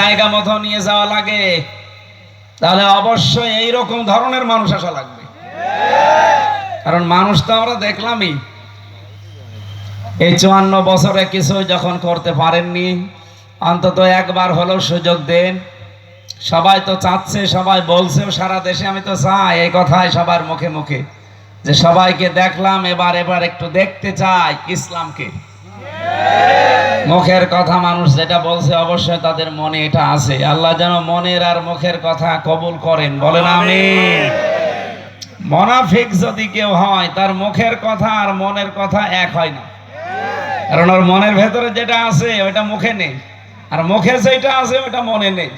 জায়গা মতো নিয়ে যাওয়া লাগে, তাহলে অবশ্যই এইরকম ধরনের মানুষ আসা লাগবে। কারণ মানুষ তো আমরা দেখলামই। এই চুয়ান্ন বছরে কিছু যখন করতে পারেননি, অন্তত একবার হলেও সুযোগ দেন। সবাই তো চাচ্ছে, সবাই বলছেও, সারা দেশে আমি তো চাই, এই কথাই সবার মুখে মুখে। যে সবাইকে দেখলাম, এবার এবার একটু দেখতে চাই ইসলামকে। মুখের কথা মানুষ যেটা বলছে অবশ্যই তাদের মনে এটা আছে। আল্লাহ যেন মনের আর মুখের কথা কবুল করেন। বলেন আমি মনাফিক যদি কেউ হয় তার মুখের কথা আর মনের কথা এক হয় না। কারণ ওর মনের ভেতরে যেটা আছে ওইটা মুখে নেই। আর মুখে যেটা আছে ওটা মনে নেই।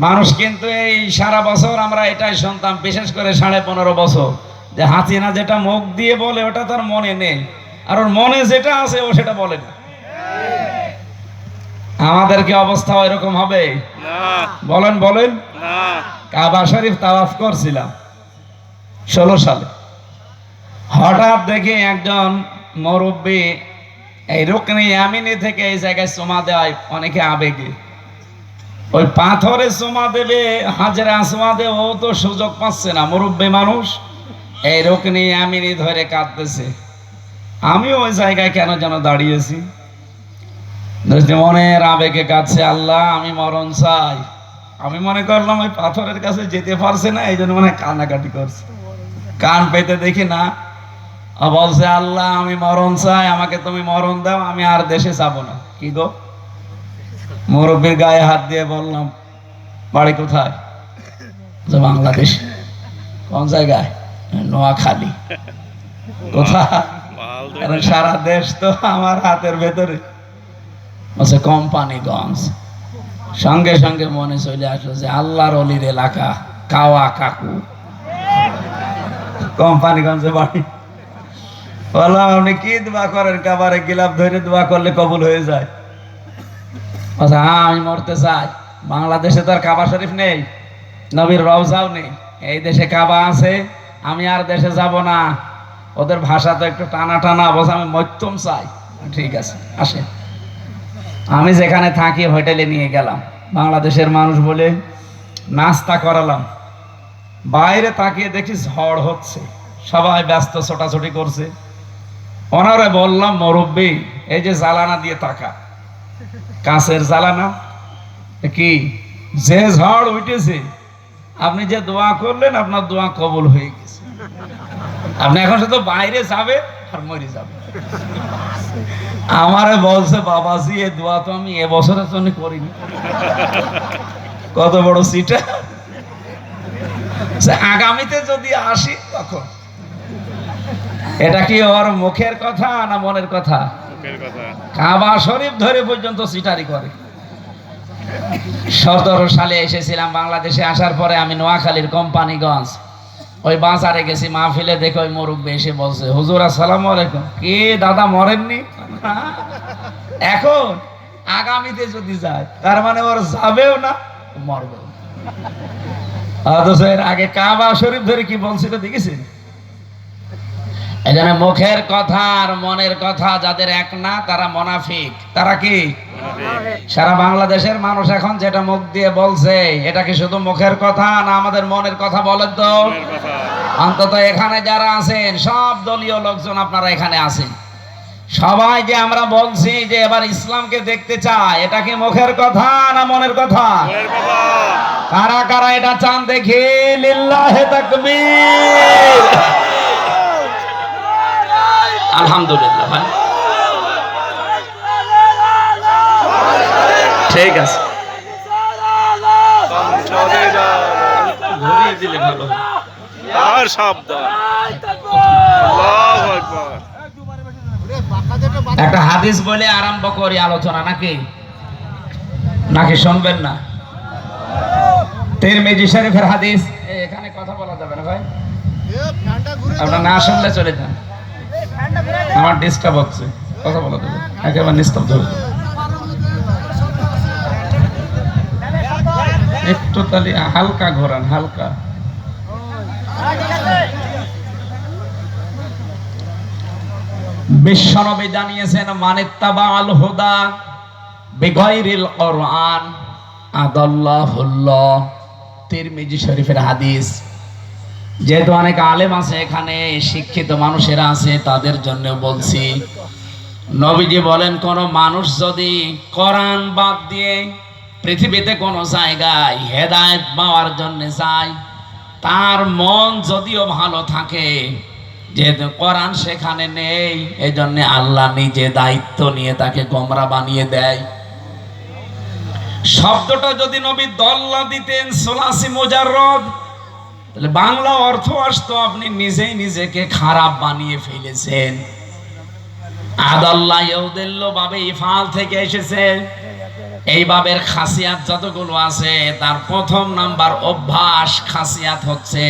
মানুষ কিন্তু এই সারা বছর আমরা এটাই শুনতাম বিশেষ করে সাড়ে পনেরো বছর। যে হাসিনা যেটা মুখ দিয়ে বলে ওটা তার মনে নেই। আর ওর মনে যেটা আছে ও সেটা বলে না। আমাদের কি অবস্থা এরকম হবে? বলেন বলেন। কাবা শরীফ তাওয়াফ করছিলাম ষোলো সালে। হঠাৎ দেখি একজন মুরব্বী এই রুকনি আমিনি থেকে এই জায়গায় চুমা দেয় অনেকে আবেগে। ওই পাথরে চুমা দেবে হাজরা চুমা দেবে ও তো সুযোগ পাচ্ছে না মুরব্বী মানুষ। এই রুকনি আমিনি ধরে কাঁদতেছে। আমিও ওই জায়গায় কেন যেন দাঁড়িয়েছি? মনের আবেগে কাছে আল্লাহ আমি মরণ চাই। আমি মনে করলাম ওই পাথরের কাছে যেতে পারছে না এই জন্য মনে কান্নাকাটি করছে। কান পেতে দেখি না। বলছে আল্লাহ আমি মরণ চাই আমাকে তুমি মরণ দাও আমি আর দেশে যাব না। কি গো? মুরব্বীর গায়ে হাত দিয়ে বললাম বাড়ি কোথায়? বাংলাদেশ। কোন জায়গায়? নোয়াখালী। কোথায়? সারা দেশ তো আমার হাতের ভেতরে। বলছে কোম্পানিগঞ্জ। সঙ্গে সঙ্গে মনে চলে আসলো যে আল্লাহর অলির এলাকা কাওয়া কাকু। কোম্পানিগঞ্জে বাড়ি। বললাম আপনি কি দোয়া করেন? কাবারে গিলাপ ধরে দোয়া করলে কবুল হয়ে যায়। বলছে হ্যাঁ আমি মরতে চাই। বাংলাদেশে তো আর কাবা শরীফ নেই নবীর রওজাও নেই। এই দেশে কাবা আছে আমি আর দেশে যাব না। ওদের ভাষা তো একটু টানা টানা বলছে আমি মধ্যম চাই। ঠিক আছে আসে আমি যেখানে থাকি, হোটেলে নিয়ে গেলাম। বাংলাদেশের মানুষ বলে, নাস্তা করালাম। বাইরে তাকিয়ে দেখি ঝড় হচ্ছে। সবাই ব্যস্ত, ছোটাছুটি করছে। ওনারে বললাম, মুরব্বী, এই যে জ্বালানা দিয়ে তাকা। কাঁচের জ্বালানা? কি, যে ঝড় উঠেছে, আপনি যে দোয়া করলেন, আপনার দোয়া কবুল হয়ে গেছে। আপনি এখন শুধু বাইরে যাবে আর মরে যাবে আমারে বলছে বাবাজি এই দোয়া তো আমি এবছরের জন্য করিনি। কত বড় সিটা। আগামীতে যদি আসি তখন। এটা কি ওর মুখের কথা না মনের কথা? কথা। কাবা শরীফ ধরে পর্যন্ত সিটারি করে। সতেরো সালে এসেছিলাম বাংলাদেশে আসার পরে আমি নোয়াখালীর কোম্পানিগঞ্জ ওই বাজারে গেছি, মাহফিলে দেখে ওই মুরব্বী এসে বলছে, হুজুর, আসসালাম আলাইকুম। কে দাদা, মরেননি? এখন, আগামীতে যদি যায়, তার মানে ওর যাবেও না মরবে আগে কাবা শরীফ ধরে কি বলছিল, দেখেছেন? এখানে মুখের কথা আর মনের কথা যাদের এক না তারা মোনাফিক। তারা কি? সারা বাংলাদেশের মানুষ এখন যেটা মুখ দিয়ে বলছে এটা কি শুধু মুখের কথা না আমাদের মনের কথা বলেন তো? অন্তত এখানে যারা আছেন সব দলীয় লোকজন আপনারা এখানে আছেন। সবাই যে আমরা বলছি যে এবার ইসলামকে দেখতে চাই এটা কি মুখের কথা না মনের কথা? কথা। কারা কারা এটা চান দেখি? লিল্লাহে তাকবীর। আলহামদুলিল্লাহ ভাই। ঠিক আছে। ঘুরিয়ে দিলে ভালো আর সাবধান। একটা হাদিস বলে আরম্ভ করি আলোচনা নাকি? নাকি শুনবেন না? তিরমিজি শরীফের হাদিস। এখানে কথা বলা যাবে না ভাই। আপনার না শুনলে চলে যান। আমার ডিস্টার্ব হচ্ছে। কথা বলা না। একেবারে নিস্তব্ধ হয়ে একটু তাহলে হালকা ঘোরান, হালকা। বিশ্বনবী জানিয়েছেন আল হুদা শরীফের হাদিস। যেহেতু অনেক আলেম আছে এখানে, শিক্ষিত মানুষেরা আছে, তাদের জন্য বলছি, নবীজি বলেন, কোন মানুষ যদি কোরআন বাদ দিয়ে পৃথিবীতে কোন জায়গায় হেদায়েত পাওয়ার জন্য যায়, তার মন যদিও ভালো থাকে, যেহেতু কোরআন সেখানে নেই এই জন্য আল্লাহ নিজে দায়িত্ব নিয়ে তাকে গোমরা বানিয়ে দেয়। শব্দটা যদি নবী দল্লা দিতেন, সোলাসি মোজাররদ তাহলে বাংলা অর্থ আসতো আপনি নিজেই নিজেকে খারাপ বানিয়ে ফেলেছেন। আদাল্লাহ ইউদিল্ল বাবে ইফাল থেকে এসেছে। এই বাবের খাসিয়াত যতগুলো আছে, তার প্রথম নাম্বার অভ্যাস খাসিয়াত হচ্ছে